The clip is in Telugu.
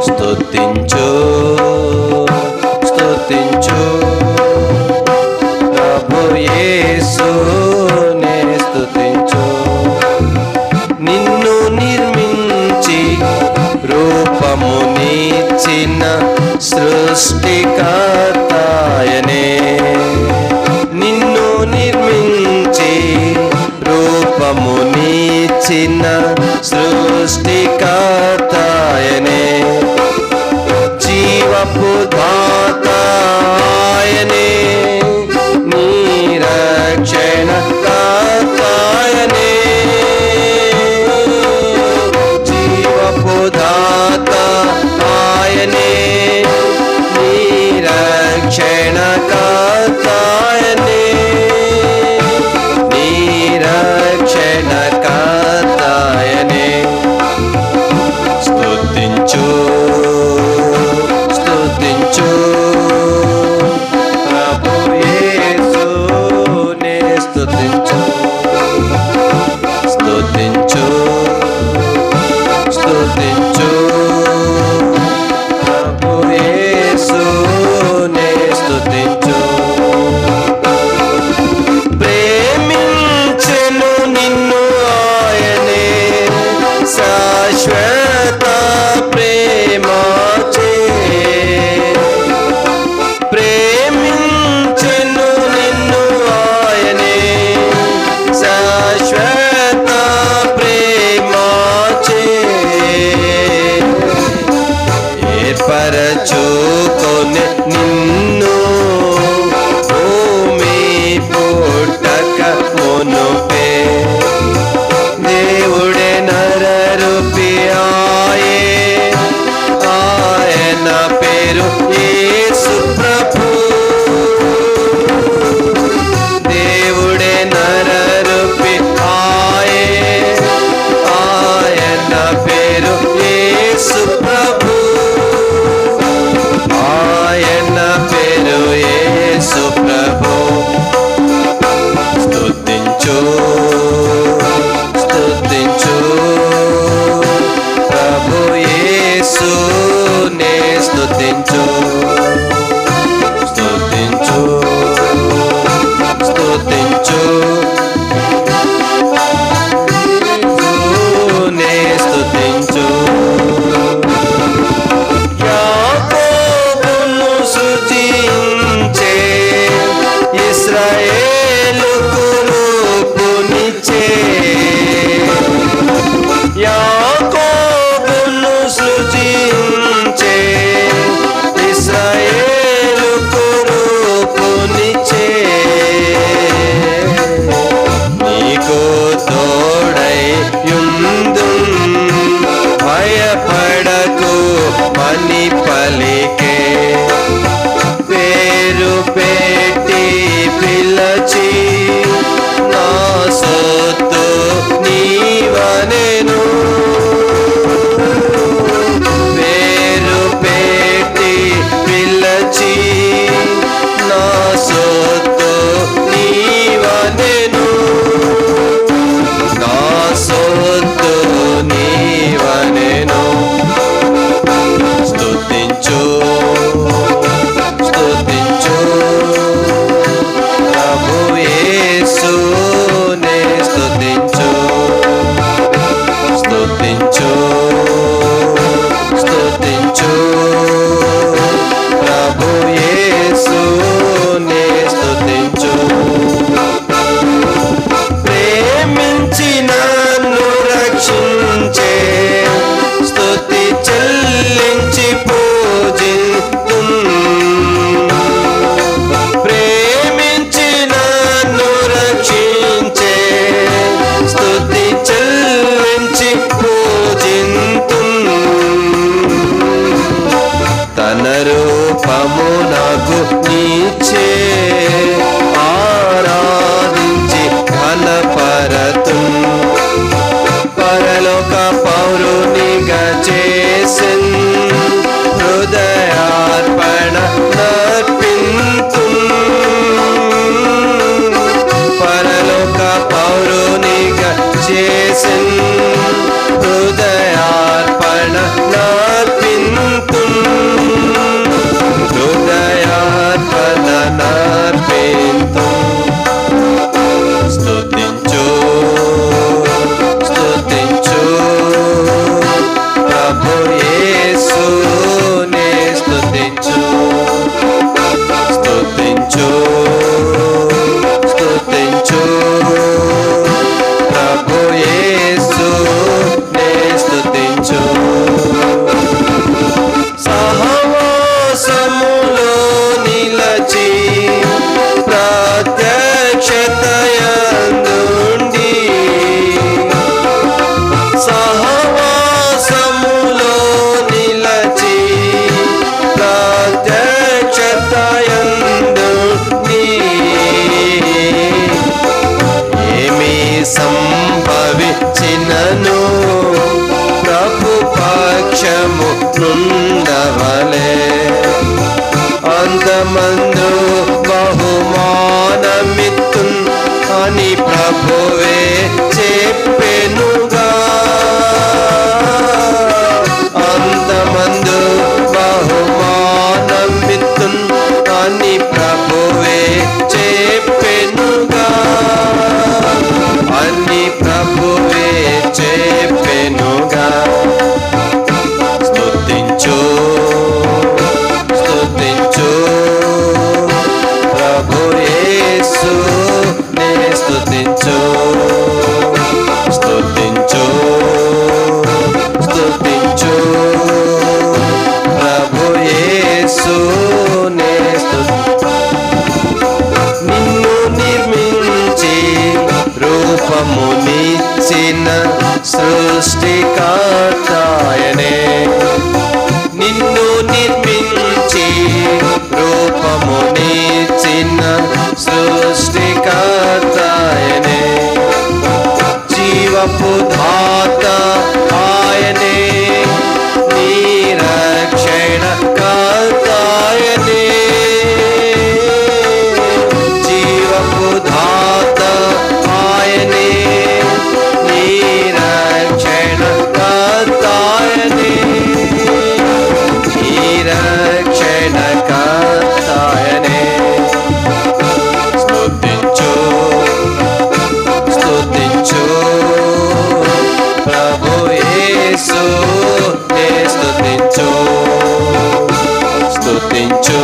స్తుతించు స్తుతించు. ప్రేమాచే ప్రేమించెను నిన్ను ఆయనే. శాశ్వత ప్రేమాచే ఏ పరచూ పేరు యేసు ప్రభు. దేవుడే నరరూపి ఆయే. ఆయన పేరు యేసు ప్రభు. ఆయన పేరు యేసు ప్రభు. స్తుతించు స్తుతించు. ప్రభు యేసు నేస్తు స్తుతించు too. పాపము నాకు నీచే. పొందవలే అంతమందు బహుమానమిత్తున్ అని ప్రభువే చెప్పెను. గుర్తించు